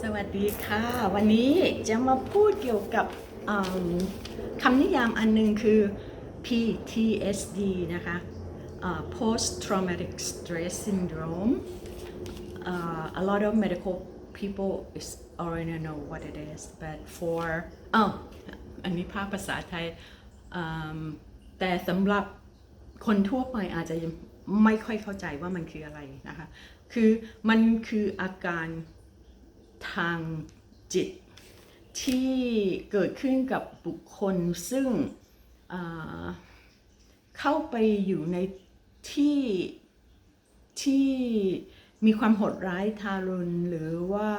สวัสดีค่ะ วันนี้จะมาพูดเกี่ยวกับคำนิยามอันหนึงคือ PTSD นะคะ Post Traumatic Stress Syndrome uh, a lot of medical people is already know what it is but for อ้าวอันนี้ภาคภาษาไทยแต่สำหรับคนทั่วไปอาจจะไม่ค่อยเข้าใจว่ามันคืออะไรนะคะ คือมันคืออาการ ทางจิต ที่เกิดขึ้นกับบุคคลซึ่งเข้าไปอยู่ในที่ที่มีความโหดร้ายทารุณหรือว่า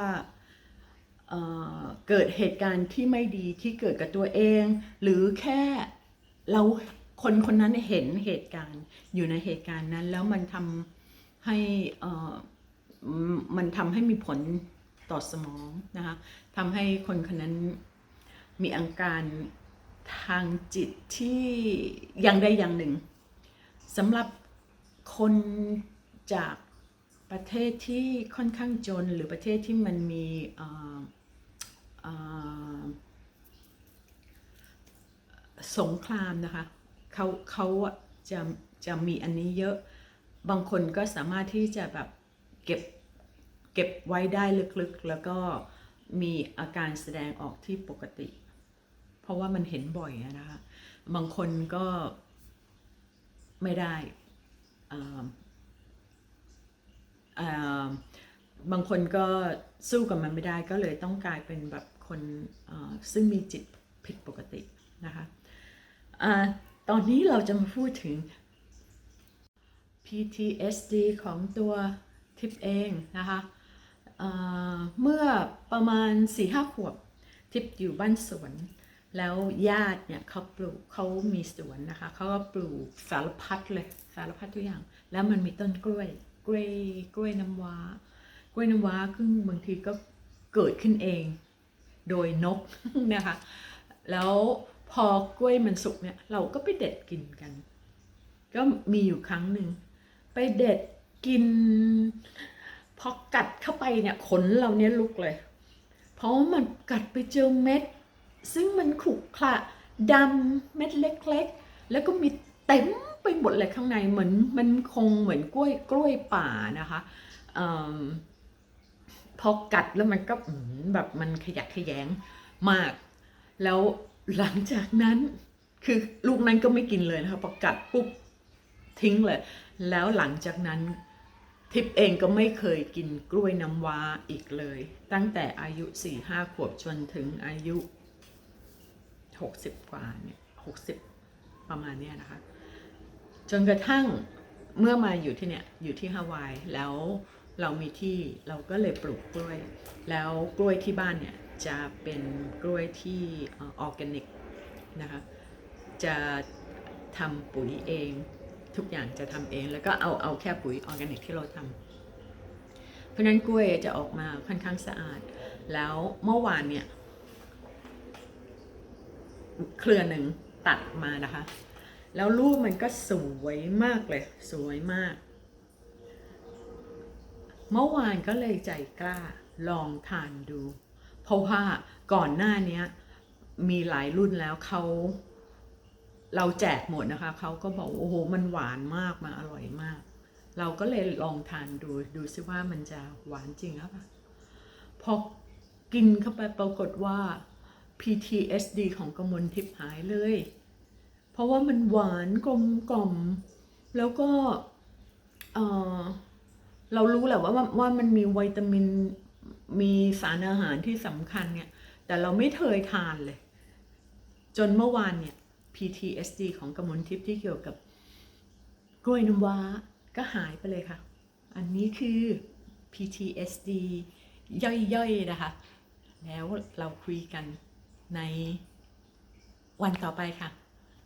เกิดเหตุการณ์ที่ไม่ดีที่เกิดกับตัวเอง หรือแค่เราคนคนนั้นเห็นเหตุการณ์อยู่ในเหตุการณ์นั้น แล้วมันทำให้มันทำให้มีผล ต่อสมองนะคะทำให้คนคนนั้นมีอาการทางจิตที่อย่างใดอย่างหนึ่งสำหรับคนจากประเทศที่ค่อนข้างจนหรือประเทศที่มันมีสงครามนะคะเขาเขาจะจะมีอันนี้เยอะบางคนก็สามารถที่จะแบบเก็บ เก็บไว้ได้ลึกๆ แล้วก็มีอาการแสดงออกที่ปกติ เพราะว่ามันเห็นบ่อยนะคะบางคนก็ไม่ได้บางคนก็สู้กับมันไม่ได้ก็เลยต้องกลายเป็นแบบคนซึ่งมีจิตผิดปกตินะคะอตอนนี้เราจะมาพูดถึง PTSD ของตัวทิพย์เองนะคะ เมื่อประมาณ4ี่ห้าขวบทิพย์อยู่บ้านสวน แล้วญาติเนี่ยเขาปลูกเขามีสวนนะคะเขาก็ปลูกสารพัดเลยสารพัดทุกอย่าง แล้วมันมีต้นกล้วยกล้วยกล้วยน้ำว้ากล้วยน้ำว้าซึ่งบางทีก็เกิดขึ้นเอง โดยนกนะคะแล้วพอกล้วยมันสุกเนี่ยเราก็ไปเด็ดกินกัน ก็มีอยู่ครั้งหนึ่งไปเด็ดกิน อกัดเข้าไปเนี่ยขนเราเนี่ยลุกเลย เพราะว่ามันกัดไปเจอเม็ด ซึ่งมันขรุขระดำเม็ดเล็กๆ แล้วก็มีเต็มไปหมดเลยข้างในเหมือนมันคงเหมือนกล้วยกล้วยป่านะคะอพอกัดแล้วมันก็แบบมันขยักขยงมาก แล้วหลังจากนั้นคือลูกนั้นก็ไม่กินเลยนะคะพอกัดปุ๊บทิ้งเลย แล้วหลังจากนั้น ทิพย์เองก็ไม่เคยกินกล้วยน้ำว้าอีกเลย ตั้งแต่อายุ4ี่ห้าขวบจนถึงอายุ60กว่าเนี่ย60ประมาณเนี้ยนะคะ จนกระทั่งเมื่อมาอยู่ที่เนี่ยอยู่ที่ฮาวายแล้วเรามีที่เราก็เลยปลูกกล้วย แล้วกล้วยที่บ้านเนี่ยจะเป็นกล้วยที่ออร์แกนิกนะคะจะทำปุ๋ยเอง ทุกอย่างจะทำเอง แล้วก็เอาเอาแค่ปุ๋ยออร์แกนิกที่เราทำเพราะฉะนั้นกล้วยจะออกมาค่อนข้างสะอาด แล้วเมื่อวานเนี่ย เครือหนึ่งตัดมานะคะ แล้วรูปมันก็สวยมากเลย สวยมาก เมื่อวานก็เลยใจกล้าลองทานดู เพราะว่าก่อนหน้านี้มีหลายรุ่นแล้วเขา เราแจกหมดนะคะเขาก็บอกโอ้โหมันหวานมากมาอร่อยมาก เราก็เลยลองทานดูดูซิว่ามันจะหวานจริงหรือเปล่าพอกินเข้าไปปรากฏว่า PTSD ของกมลทิพย์หายเลย เพราะว่ามันหวานกลมกล่อม แล้วก็เออเรารู้แหละว่าว่ามันมีวิตามินมีสารอาหารที่สำคัญเนี่ย แต่เราไม่เคยทานเลย จนเมื่อวานเนี่ย PTSD ของกมลทิพย์ที่เกี่ยวกับกล้วยน้ำว้าก็หายไปเลยค่ะ อันนี้คือ PTSD ย่อยๆ นะคะ แล้วเราคุยกันในวันต่อไปค่ะ